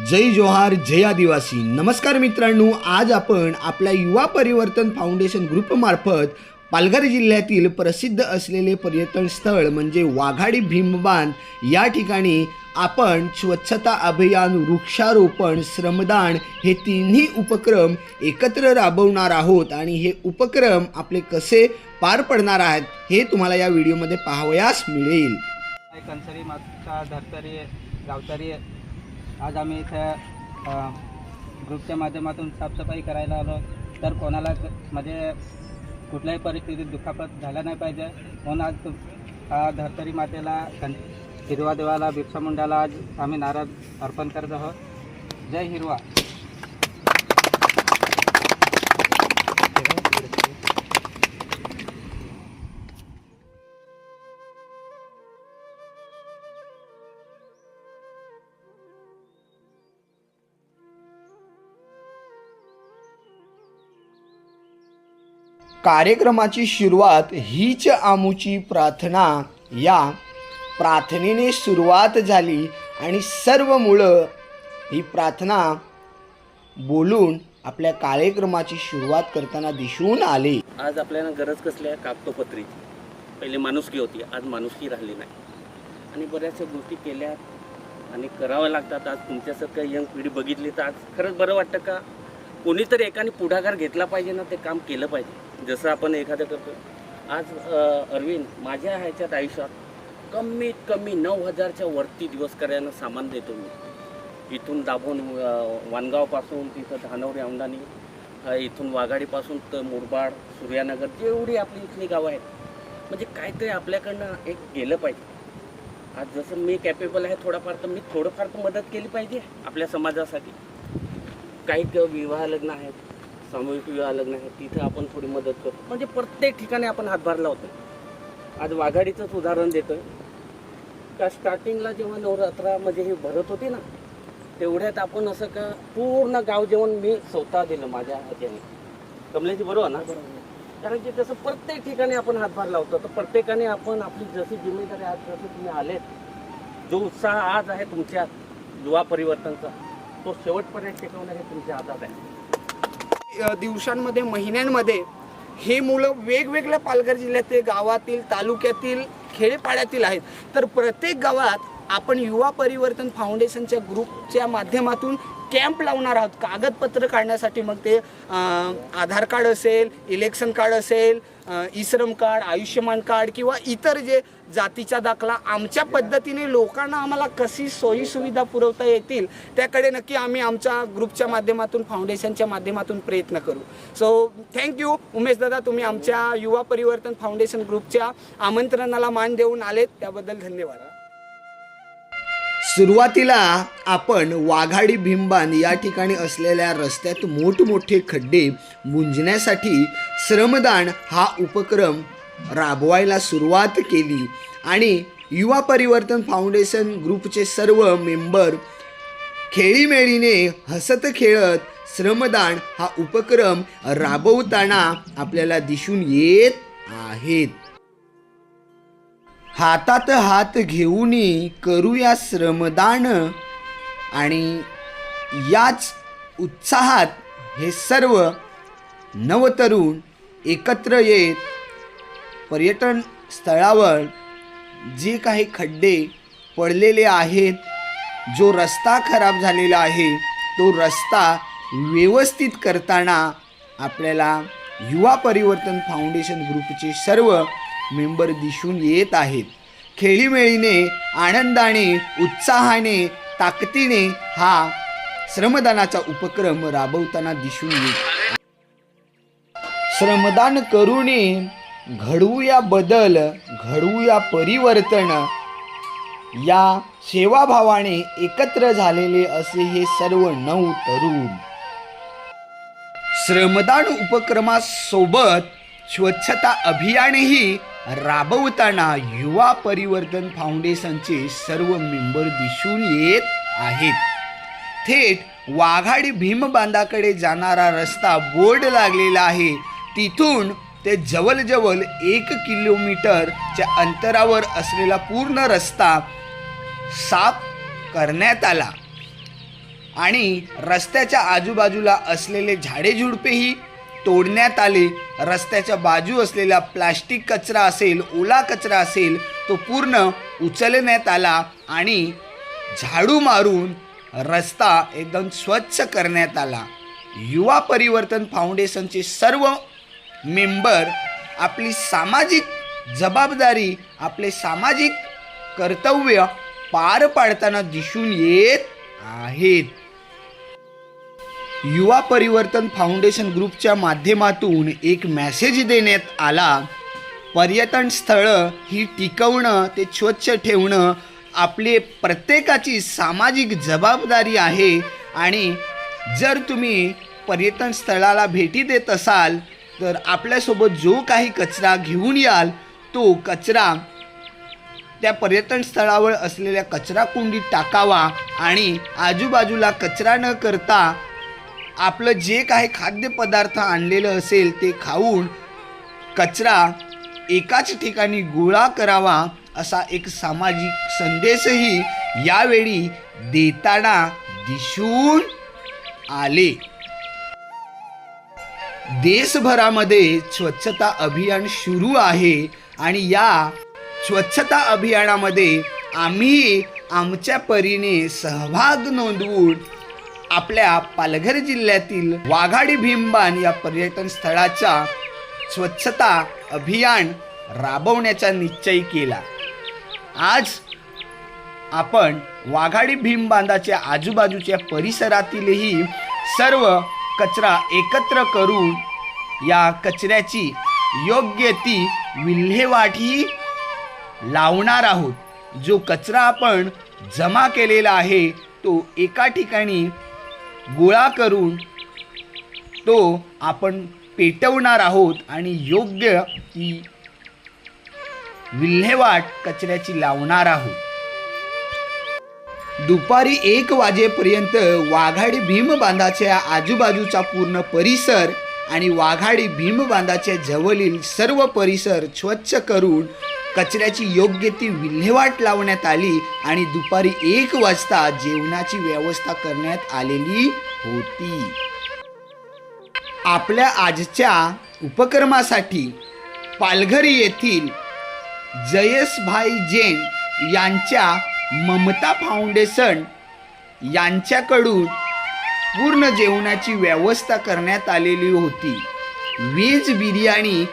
जय जोहार जय आदिवासी. नमस्कार मित्रांनो आज आपण आपल्या युवा परिवर्तन फाउंडेशन ग्रुपमार्फत पालघर जिल्ह्यातील प्रसिद्ध असलेले पर्यटन स्थळ म्हणजे वाघाडी भीमबांध या ठिकाणी आपण स्वच्छता अभियान वृक्षारोपण श्रमदान हे तिन्ही उपक्रम एकत्र राबवणार आहोत आणि हे उपक्रम आपले कसे पार पडणार आहेत हे तुम्हाला या व्हिडिओमध्ये पाहावयास मिळेल. कंसरी माता धरतरी गावतरी आज आम्ही इथं ग्रुपच्या माध्यमातून साफसफाई करायला आलो. तर कोणाला म्हणजे कुठल्याही परिस्थितीत दुखापत झाला नाही पाहिजे. म्हणून आज धर्तरी मातेला हिरवा देवाला बिरसा मुंडाला आज आम्ही नारळ अर्पण करत आहोत. जय हिरवा. कार्यक्रमाची सुरुवात हीच आमुची प्रार्थना. या प्रार्थनेने सुरुवात झाली आणि सर्व मुलं ही प्रार्थना बोलून आपल्या कार्यक्रमाची सुरुवात करताना दिसून आले. आज आपल्याला गरज कसली आहे? पहिले माणुसकी होती. आज माणुसकी राहिली नाही. आणि बऱ्याचशा गोष्टी केल्या आणि कराव्या लागतात. आज तुमच्यासारखं यंग पिढी बघितली तर आज खरंच बरं वाटतं का? कोणीतरी एकाने पुढाकार घेतला पाहिजे ना ते काम केलं पाहिजे. जसं आपण एखादं करतो आज अरविंद माझ्या ह्याच्यात आयुष्यात कमीत कमी नऊ हजारच्या वरती दिवस करायला सामान देतो मी. इथून दाभोण वानगावपासून तिथं धानवरी औंढाणी इथून वाघाडीपासून तर मुरबाड सूर्यानगर जेवढी आपली इथली गावं आहेत. म्हणजे काहीतरी आपल्याकडनं एक गेलं पाहिजे. आज जसं मी कॅपेबल आहे थोडाफार तर मी थोडंफार तर मदत केली पाहिजे आपल्या समाजासाठी. काही विवाह लग्न आहेत सामूहिक विवाह लग्न आहे तिथं आपण थोडी मदत करतो. म्हणजे प्रत्येक ठिकाणी आपण हातभार लावतो. आज वाघाडीचंच उदाहरण देतोय. का स्टार्टिंगला जेव्हा नवरात्रामध्ये म्हणजे हे भरत होते ना तेवढ्यात आपण असं का पूर्ण गाव जेवण मी स्वतः दिलं माझ्या हात्याने कमलेची बरोबर ना? कारण की तसं प्रत्येक ठिकाणी आपण हातभार लावतो तर प्रत्येकाने आपण आपली जशी जिम्मेदारी आज जसं तुम्ही आलेत जो उत्साह आज आहे तुमच्या युवा परिवर्तनचा तो शेवटपर्यंत टिकवणं हे तुमच्या हातात आहे. दिवसांमध्ये महिन्यांमध्ये हे मुलं वेगवेगळ्या पालघर जिल्ह्यातील गावातील तालुक्यातील खेडेपाड्यातील आहेत. तर प्रत्येक गावात आपण युवा परिवर्तन फाउंडेशनच्या ग्रुपच्या माध्यमातून कॅम्प लावणार आहोत. कागदपत्र काढण्यासाठी मग ते आधार कार्ड असेल इलेक्शन कार्ड असेल e Shram card Ayushman card किंवा इतर जे जातीचा दाखला. आमच्या पद्धतीने लोकांना आम्हाला कशी सोयी सुविधा पुरवता येतील त्याकडे नक्की आम्ही आमच्या ग्रुपच्या माध्यमातून फाउंडेशनच्या माध्यमातून प्रयत्न करू. सो थँक्यू उमेश दादा तुम्ही आमच्या युवा परिवर्तन फाउंडेशन ग्रुपच्या आमंत्रणाला मान देऊन आलेत त्याबद्दल धन्यवाद. सुरुवातीला आपण वाघाडी भीमबान या ठिकाणी असलेल्या रस्त्यात मोठमोठे खड्डे मुंजण्यासाठी श्रमदान हा उपक्रम राबवायला सुरुवात केली. आणि युवा परिवर्तन फाउंडेशन ग्रुपचे सर्व मेंबर खेळीमेळीने हसत खेळत श्रमदान हा उपक्रम राबवताना आपल्याला दिसून येत आहेत. हातात हात घेऊन करूया श्रमदान आणि याच उत्साहात हे सर्व नवतरुण एकत्र येत पर्यटन स्थळावर जे काही खड्डे पडलेले आहेत जो रस्ता खराब झालेला आहे तो रस्ता व्यवस्थित करताना आपल्याला युवा परिवर्तन फाउंडेशन ग्रुपचे सर्व मेंबर दिसून येत आहेत. खेळीमेळीने आनंदाने उत्साहाने ताकदीने हा श्रमदानाचा उपक्रम राबवताना दिसून येत श्रमदान करूने घडवूया बदल घडवूया परिवर्तन. या सेवाभावाने एकत्र झालेले असे हे सर्व नऊ तरुण. श्रमदान उपक्रमासोबत स्वच्छता अभियानही राबवताना युवा परिवर्तन फाउंडेशनचे सर्व मेंबर दिसून येत आहेत. थेट वाघाडी भीमबांधाकडे जाणारा रस्ता बोर्ड लागलेला आहे. तिथून ते जवळजवळ एक किलोमीटरच्या अंतरावर असलेला पूर्ण रस्ता साफ करण्यात आला. आणि रस्त्याच्या आजूबाजूला असलेले झाडे झुडपेही तोडण्यात आले. रस्त्याच्या बाजू असलेला प्लास्टिक कचरा असेल ओला कचरा असेल तो पूर्ण उचलण्यात आला आणि झाडू मारून रस्ता एकदम स्वच्छ करण्यात आला. युवा परिवर्तन फाउंडेशनचे सर्व मेंबर आपली सामाजिक जबाबदारी आपले सामाजिक कर्तव्य पार पाडताना दिसून येत आहेत. युवा परिवर्तन फाउंडेशन ग्रुपच्या माध्यमातून एक मेसेज देण्यात आला. पर्यटन स्थळं ही टिकवणं ते स्वच्छ ठेवणं आपले प्रत्येकाची सामाजिक जबाबदारी आहे. आणि जर तुम्ही पर्यटन स्थळाला भेटी देत असाल तर आपल्यासोबत जो काही कचरा घेऊन याल तो कचरा त्या पर्यटन स्थळावर असलेल्या कचरा कुंडीत टाकावा आणि आजूबाजूला कचरा न करता आपलं जे काही खाद्यपदार्थ आणलेलं असेल ते खाऊन कचरा एकाच ठिकाणी गोळा करावा असा एक सामाजिक संदेशही यावेळी देताना दिसून आले. देशभरामध्ये स्वच्छता अभियान सुरू आहे आणि या स्वच्छता अभियानामध्ये आम्ही आमच्या परीने सहभाग नोंदवून आपल्या पालघर जिल्ह्यातील वाघाडी भीमबान या पर्यटन स्थळाचा स्वच्छता अभियान राबवण्याचा निश्चय केला. आज आपण वाघाडी भीमबांधाच्या आजूबाजूच्या परिसरातीलही सर्व कचरा एकत्र करून या कचऱ्याची योग्य ती विल्हेवाटही लावणार आहोत. जो कचरा आपण जमा केलेला आहे तो एका ठिकाणी गोळा करून तो आपण पेटवणार आहोत आणि योग्य ती विल्हेवाट कचऱ्याची लावणार आहोत. दुपारी एक वाजेपर्यंत वाघाडी भीमबांधाच्या आजूबाजूचा पूर्ण परिसर आणि वाघाडी भीमबांधाच्या जवळील सर्व परिसर स्वच्छ करून कचऱ्याची योग्य ती विल्हेवाट लावण्यात आली आणि दुपारी एक वाजता जेवणाची व्यवस्था करण्यात आलेली होती. आपल्या आजच्या उपक्रमासाठी पालघर येथील जयसभाई जैन यांच्या ममता फाउंडेशन यांच्याकडून पूर्ण जेवणाची व्यवस्था करण्यात आलेली होती. वीज बिर्याणी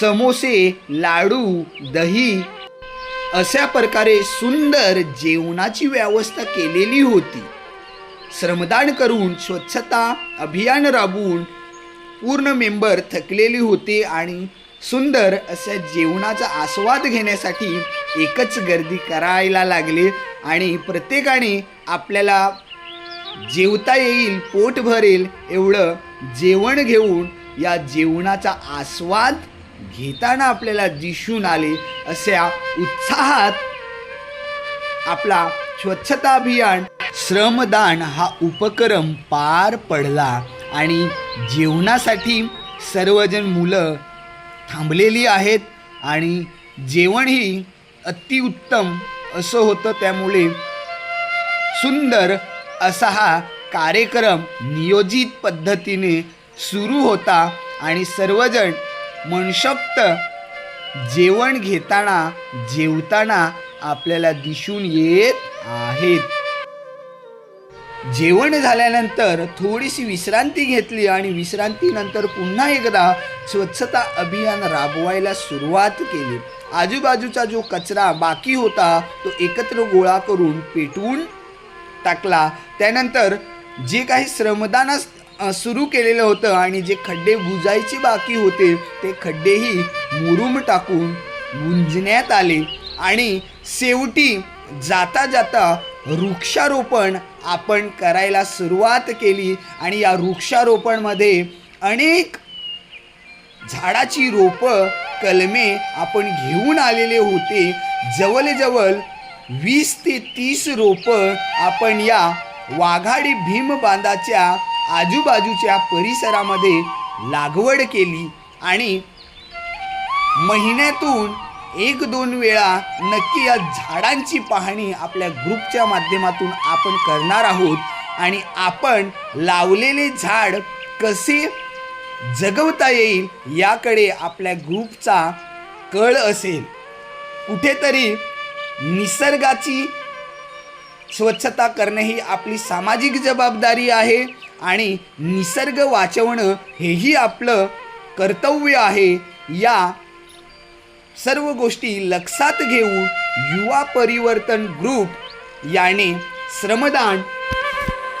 समोसे लाडू दही अशा प्रकारे सुंदर जेवणाची व्यवस्था केलेली होती. श्रमदान करून स्वच्छता अभियान राबवून पूर्ण मेंबर थकलेली होते आणि सुंदर अशा जेवणाचा आस्वाद घेण्यासाठी एकच गर्दी करायला लागली आणि प्रत्येकाने आपल्याला जेवता येईल पोट भरेल एवढं जेवण घेऊन या जेवणाचा आस्वाद घेताना आपल्याला दिसून आले अशा उत्साहात आपला स्वच्छता अभियान श्रमदान हा उपक्रम पार पडला आणि जेवणासाठी सर्वजण मुलं थांबलेली आहेत आणि जेवणही अतिउत्तम असं होतं त्यामुळे सुंदर असा हा कार्यक्रम नियोजित पद्धतीने सुरू होता आणि सर्वजण मनशक्त जेवण घेताना जेवताना आपल्याला दिसून येत आहेत. जेवण झाल्यानंतर थोडीशी विश्रांती घेतली आणि विश्रांतीनंतर पुन्हा एकदा स्वच्छता अभियान राबवायला सुरुवात केली. आजूबाजूचा जो कचरा बाकी होता तो एकत्र गोळा करून पेटवून टाकला. त्यानंतर जे काही श्रमदान सुरू केलेलं होतं आणि जे खड्डे बुजायचे बाकी होते ते खड्डेही मुरुम टाकून गुंजण्यात आले. आणि शेवटी जाता जाता वृक्षारोपण आपण करायला सुरुवात केली आणि या वृक्षारोपणमध्ये अनेक झाडाची रोपं कलमे आपण घेऊन आलेले होते. जवळजवळ वीस ते तीस रोपं आपण या वाघाडी भीम बांधाच्या आजूबाजूच्या परिसरामध्ये लागवड केली आणि महिन्यातून एक दोन वेळा नक्की या झाडांची पाहणी आपल्या ग्रुपच्या माध्यमातून आपण करणार आहोत. आणि आपण लावलेले झाड कसे जगवता येईल याकडे आपल्या ग्रुपचा कळ असेल. कुठेतरी निसर्गाची स्वच्छता करणे ही आपली सामाजिक जबाबदारी आहे आणि निसर्ग वाचवणं हेही आपलं कर्तव्य आहे. या सर्व गोष्टी लक्षात घेऊन युवा परिवर्तन ग्रुप याने श्रमदान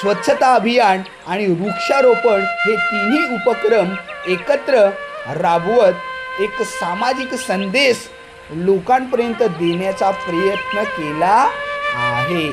स्वच्छता अभियान आणि वृक्षारोपण हे तिन्ही उपक्रम एकत्र राबवत एक सामाजिक संदेश लोकांपर्यंत देण्याचा प्रयत्न केला आहे.